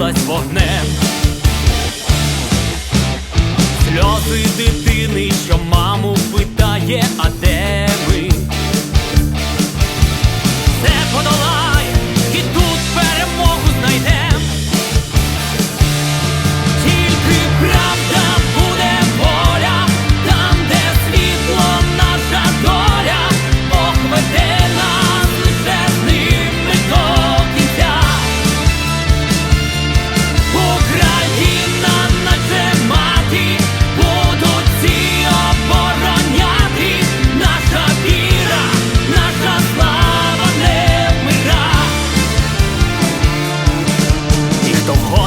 загорілась вогнем. Сльози дитини, що маму питає, а де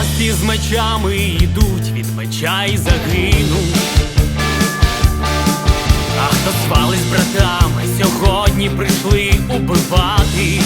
гості з мечами йдуть, від меча й загинуть. А хто звались братами, сьогодні прийшли убивати.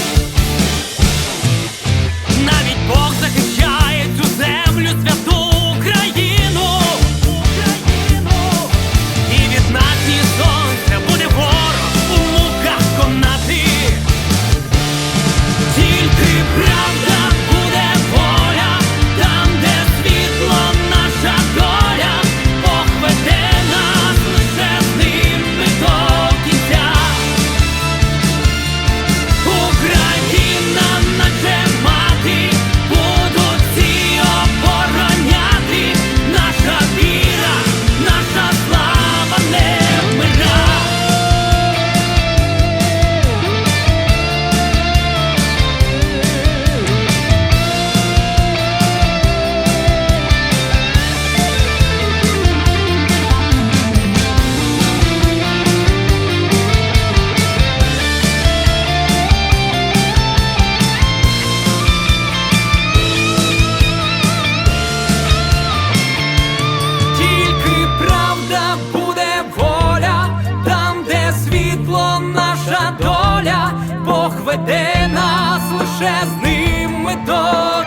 правда буде воля, там, де світло, наша доля, Бог веде нас лише з ним ми до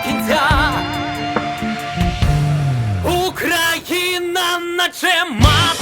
кінця. Україна наче мати